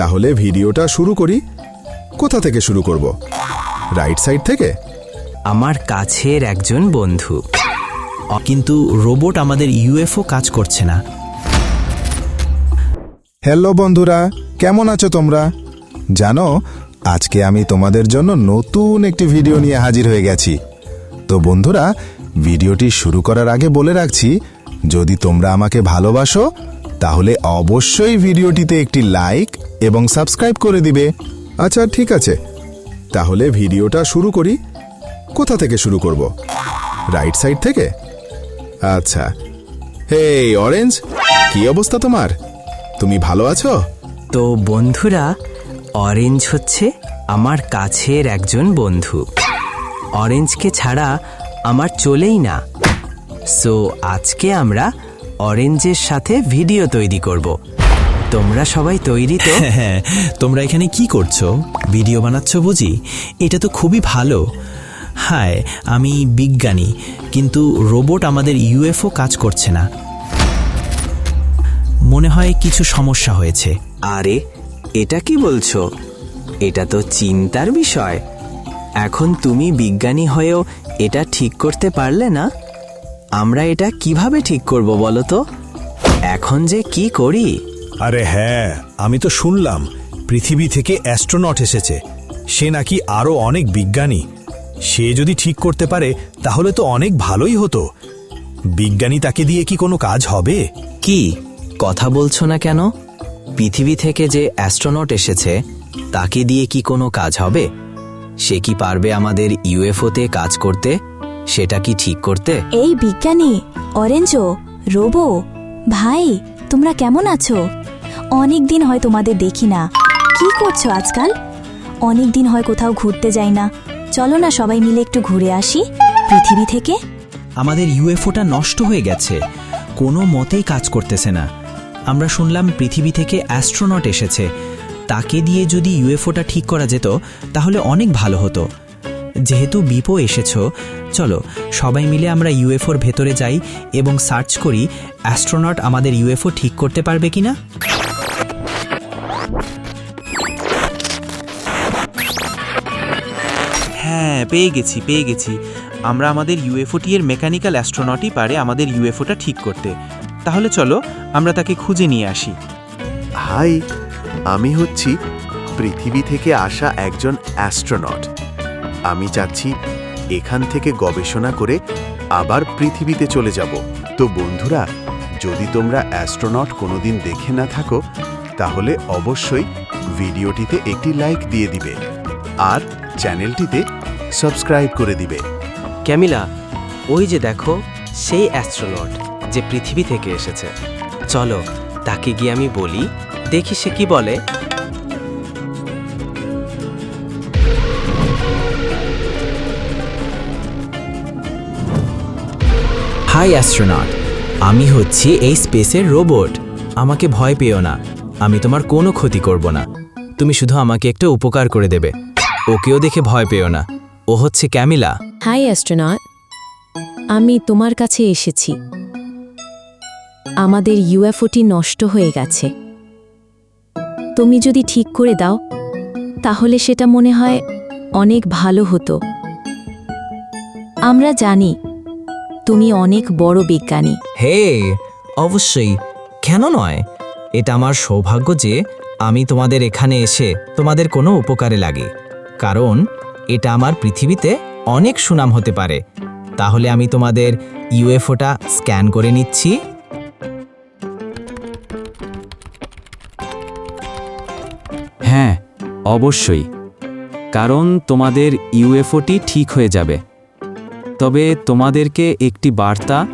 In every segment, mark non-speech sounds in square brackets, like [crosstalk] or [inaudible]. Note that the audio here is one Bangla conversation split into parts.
তাহলে ভিডিওটা শুরু করি। কোথা থেকে শুরু করব? রাইট সাইড থেকে? আমার কাছের একজন বন্ধু। কিন্তু রোবট আমাদের ইউএফও কাজ করছে না। হ্যালো বন্ধুরা কেমন আছো তোমরা? জানো আজকে আমি তোমাদের জন্য নতুন একটি ভিডিও নিয়ে হাজির হয়ে গেছি। তো বন্ধুরা ভিডিওটি শুরু করার আগে বলে রাখছি যদি তোমরা আমাকে ভালোবাসো তাহলে অবশ্যই ভিডিওটিতে একটি লাইক এবং সাবস্ক্রাইব করে দিবে। আচ্ছা ঠিক আছে। তাহলে ভিডিওটা শুরু করি। কোথা থেকে শুরু করব? রাইট সাইড থেকে? আচ্ছা। হে অরেঞ্জ, কি অবস্থা তোমার? তুমি ভালো আছো? তো বন্ধুরা, অরেঞ্জ হচ্ছে আমার কাছের একজন বন্ধু। অরেঞ্জকে ছাড়া আমার চলেই না। সো আজকে আমরা অরেঞ্জের সাথে ভিডিও তৈরি করব। তোমরা সবাই তৈরি তো? [laughs] হ্যাঁ তোমরা এখানে কি করছ? ভিডিও বানাচ্ছ বুঝি? এটা তো খুবই ভালো। হায় আমি বিজ্ঞানী কিন্তু রোবট আমাদের ইউএফও কাজ করছে না। মনে হয় কিছু সমস্যা হয়েছে। আরে এটা কি বলছো? এটা তো চিন্তার বিষয়। এখন তুমি বিজ্ঞানী হয়েও এটা ঠিক করতে পারলে না? আমরা এটা কীভাবে ঠিক করব বলো তো? এখন যে কি করি? আরে হ্যাঁ আমি তো শুনলাম পৃথিবী থেকে অ্যাস্ট্রোনট এসেছে। সে নাকি আরও অনেক বিজ্ঞানী। সে যদি ঠিক করতে পারে তাহলে তো অনেক ভালোই হতো। বিজ্ঞানী তাকে দিয়ে কি কোনো কাজ হবে? কি? কথা বলছো না কেন? পৃথিবী থেকে যে অ্যাস্ট্রোনট এসেছে তাকে দিয়ে কি কোনো কাজ হবে? সে কি পারবে আমাদের ইউএফওতে কাজ করতে? সেটা কি ঠিক করতে? এই বিজ্ঞানী অরেঞ্জো রোবো ভাই তোমরা কেমন আছো? অনেক দিন হয় তোমাদের দেখি না। কি করছ আজকাল? অনেক দিন হয় কোথাও ঘুরতে যাই না। চলো না সবাই মিলে একটু ঘুরে আসি পৃথিবী থেকে। আমাদের ইউএফওটা নষ্ট হয়ে গেছে। কোনো মতেই কাজ করতেছে না। আমরা শুনলাম পৃথিবী থেকে অ্যাস্ট্রোনট এসেছে। তাকে দিয়ে যদি ইউএফওটা ঠিক করা যেত, তাহলে অনেক ভালো হতো। যেহেতু বিপো এসেছ, চলো সবাই মিলে আমরা ইউএফওর ভেতরে যাই এবং সার্চ করি অ্যাস্ট্রোনট আমাদের ইউএফও ঠিক করতে পারবে কিনা। পেয়ে গেছি পেয়ে গেছি। আমরা আমাদের ইউএফওটি এর মেকানিক্যাল অ্যাস্ট্রোনটই পারে আমাদের ইউএফওটা ঠিক করতে। তাহলে চলো, আমরা তাকে খুঁজে নিয়ে আসি। হাই, আমি হচ্ছি পৃথিবী থেকে আসা একজন অ্যাস্ট্রোনট। আমি চাচ্ছি এখান থেকে গবেষণা করে আবার পৃথিবীতে চলে যাব। তো বন্ধুরা, যদি তোমরা অ্যাস্ট্রোনট কোনোদিন দেখে না থাকো, তাহলে অবশ্যই ভিডিওটিতে একটি লাইক দিয়ে দিবে। আর চ্যানেলটিতে সাবস্ক্রাইব করে দিবে। ক্যামিলা ওই যে দেখো সেই অ্যাস্ট্রোনট যে পৃথিবী থেকে এসেছে। চলো তাকে গিয়ে আমি বলি দেখি সে কি বলে। হাই অ্যাস্ট্রোনট আমি হচ্ছি এই স্পেসের রোবট। আমাকে ভয় পেও না আমি তোমার কোনো ক্ষতি করব না। তুমি শুধু আমাকে একটা উপকার করে দেবে ওকেও দেখে ভয় পেও না। ও হচ্ছে ক্যামিলা। High astronaut. আমি তোমার কাছে এসেছি। আমাদের ইউএফওটি নষ্ট হয়ে গেছে। তুমি যদি ঠিক করে দাও তাহলে সেটা মনে হয় অনেক ভালো হতো। আমরা জানি তুমি অনেক বড় বিজ্ঞানী। হে অবশ্যই। কেন নয়? এটা আমার সৌভাগ্য যে আমি তোমাদের এখানে এসে তোমাদের কোনো উপকারে লাগে। কারণ এটা আমার পৃথিবীতে অনেক সুনাম হতে পারে। তাহলে আমি তোমাদের ইউএফওটা স্ক্যান করে নিচ্ছি। হ্যাঁ অবশ্যই। কারণ তোমাদের ইউএফওটি ঠিক হয়ে যাবে। তবে তোমাদেরকে একটি বার্তা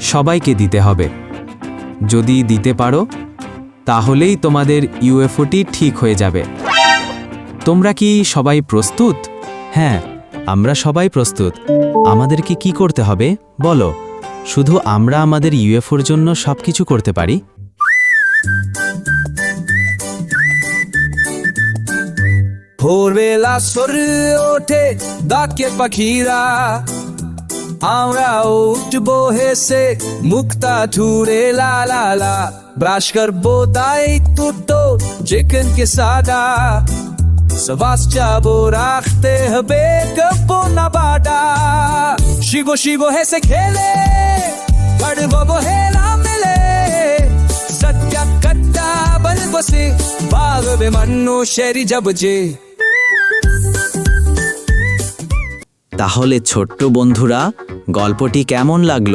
সবাইকে দিতে হবে। যদি দিতে পারো, তাহলেই তোমাদের ইউএফওটি ঠিক হয়ে যাবে। তোমরা কি সবাই প্রস্তুত? হ্যাঁ আমরা সবাই প্রস্তুত। আমাদেরকে কি করতে হবে? বলো। শুধু আমরা আমাদের ইউএফওর জন্য সব কিছু করতে পারি? ভোরবেলা সরে ওঠে ডাকে পাখিরা। আমরা উঠব হেসে মুক্তা ঠুরে লা লা লা। ব্রাশ করব তাই তো চিকেন কে সাদা। Sebastiabo rachte habe kapona bada Shigo shigo hese khele Padvo bohela mile Satya katta bal base Baag be manno sheri jab je তাহলে ছোট্ট বন্ধুরা গল্পটি কেমন লাগল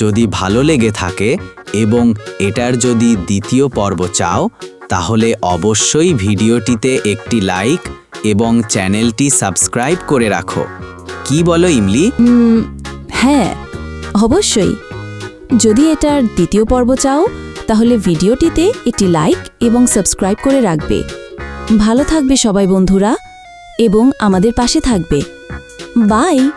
যদি ভালো লেগে থাকে এবং এটার যদি দ্বিতীয় পর্ব চাও তাহলে অবশ্যই ভিডিওটিতে একটি লাইক এবং চ্যানেলটি সাবস্ক্রাইব করে রাখো। কি বলো, ইমলি? হ্যাঁ অবশ্যই। যদি এটার দ্বিতীয় পর্ব চাও, তাহলে ভিডিওটিতে একটি লাইক এবং সাবস্ক্রাইব করে রাখবে। ভালো থাকবে সবাই বন্ধুরা, এবং আমাদের পাশে থাকবে। বাই!